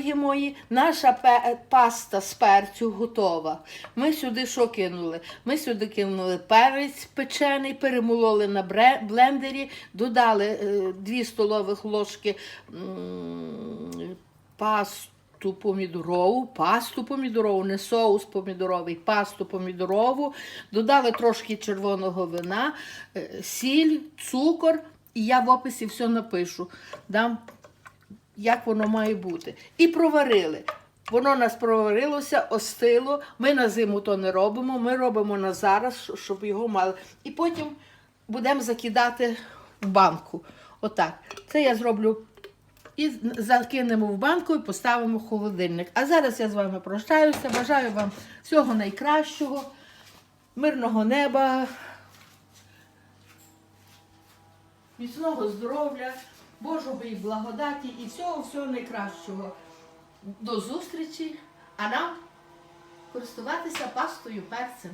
дорогі мої, наша пе- паста з перцю готова. Ми сюди що кинули? Ми сюди кинули перець печений, перемололи на блендері, додали 2 столових ложки пасту помідорову, пасту помідорову, не соус помідоровий, пасту помідорову, додали трошки червоного вина, е, сіль, цукор, і я в описі все напишу. Дам як воно має бути. І проварили. Воно нас проварилося, остило. Ми на зиму то не робимо, ми робимо на зараз, щоб його мали. І потім будемо закидати в банку. Отак. Це я зроблю. І закинемо в банку і поставимо в холодильник. А зараз я з вами прощаюся. Бажаю вам всього найкращого, мирного неба, міцного здоров'я, Божої благодаті і всього всього найкращого. До зустрічі, а нам користуватися пастою перцем.